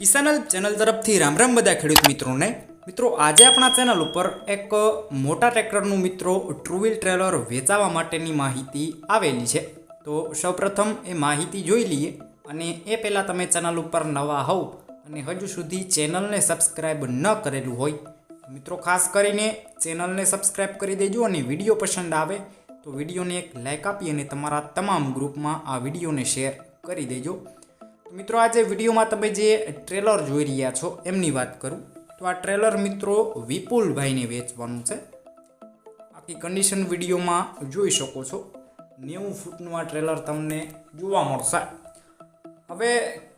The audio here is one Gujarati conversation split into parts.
કિસાનલ ચેનલ તરફથી રામ રામ બધા ખેડૂત મિત્રોને. મિત્રો, આજે આપણા ચેનલ ઉપર એક મોટા ટ્રેક્ટરનું મિત્રો ટ્રુ વ્હીલ ટ્રેલર વેચાવા માટેની માહિતી આવેલી છે. તો સૌપ્રથમ એ માહિતી જોઈ લઈએ અને એ પહેલાં તમે ચેનલ ઉપર નવા હોવ અને હજુ સુધી ચેનલને સબસ્ક્રાઈબ ન કરેલું હોય મિત્રો ખાસ કરીને ચેનલને સબસ્ક્રાઈબ કરી દેજો અને વીડિયો પસંદ આવે તો વિડીયોને એક લાઇક આપી અને તમારા તમામ ગ્રુપમાં આ વિડીયોને શેર કરી દેજો. મિત્રો આજે વિડીયોમાં તમે જે ટ્રેલર જોઈ રહ્યા છો, એમની વાત કરું. તો આ ટ્રેલર મિત્રો વિપુલભાઈને વેચવાનું છે. આખી કન્ડિશન વિડીયોમાં જોઈ શકો છો. નેવું ફૂટનું આ ટ્રેલર તમને જોવા મળશે. હવે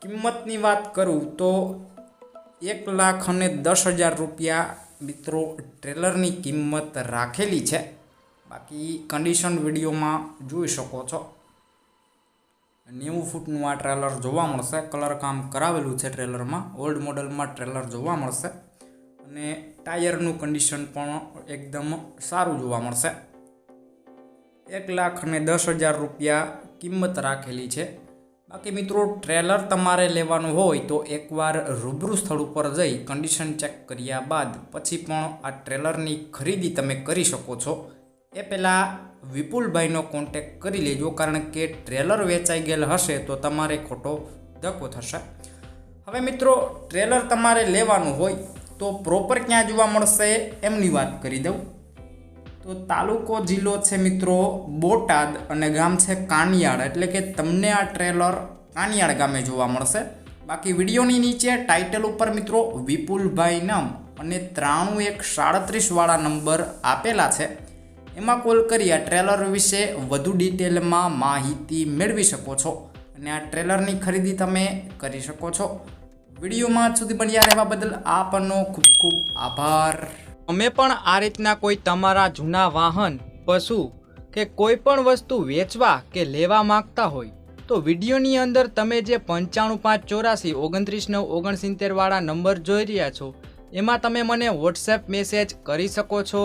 કિંમતની વાત કરું તો એક લાખ અને દસ હજાર રૂપિયા મિત્રો ટ્રેલરની કિંમત રાખેલી છે. બાકી કન્ડિશન વિડીયોમાં જોઈ શકો છો. નેવું ફૂટનું આ ટ્રેલર જોવા મળશે. કલર કામ કરાવેલું છે ટ્રેલરમાં. ઓલ્ડ મોડલમાં ટ્રેલર જોવા મળશે. અને ટાયરનું કન્ડિશન પણ એકદમ સારું જોવા મળશે. એક લાખ અને દસ હજાર રૂપિયા કિંમત રાખેલી છે. બાકી મિત્રો, ટ્રેલર તમારે લેવાનું હોય તો એકવાર રૂબરૂ સ્થળ ઉપર જઈ કન્ડિશન ચેક કર્યા બાદ પછી પણ આ ટ્રેલરની ખરીદી તમે કરી શકો છો. એ પહેલાં વિપુલભાઈનો કોન્ટેક કરી લેજો, કારણ કે ટ્રેલર વેચાઈ ગયેલ હશે તો તમારે ખોટો ધક્કો થશે. હવે મિત્રો ટ્રેલર તમારે લેવાનું હોય તો પ્રોપર ક્યાં જોવા મળશે એમની વાત કરી દઉં. તો તાલુકો જિલ્લો છે મિત્રો બોટાદ અને ગામ છે કાનિયાળ, એટલે કે તમને આ ટ્રેલર કાનિયાળ ગામે જોવા મળશે. બાકી વિડીયોની નીચે ટાઇટલ ઉપર મિત્રો વિપુલભાઈ નામ અને ત્રાણું એક સાડત્રીસ વાળા નંબર આપેલા છે. એમાં કોલ કરી આ ટ્રેલર વિશે વધુ ડિટેલમાં માહિતી મેળવી શકો છો અને આ ટ્રેલરની ખરીદી તમે કરી શકો છો. વિડીયોમાં સુધી બન્યા રહેવા બદલ આપનો ખૂબ ખૂબ આભાર. અમે પણ આ રીતના કોઈ તમારા જૂના વાહન, પશુ કે કોઈ પણ વસ્તુ વેચવા કે લેવા માંગતા હોય, તો વિડીયોની અંદર તમે જે પંચાણું પાંચ ચોરાસી ઓગણત્રીસ નવ ઓગણસિત્તેરવાળા નંબર જોઈ રહ્યા છો, એમાં તમે મને વોટ્સએપ મેસેજ કરી શકો છો.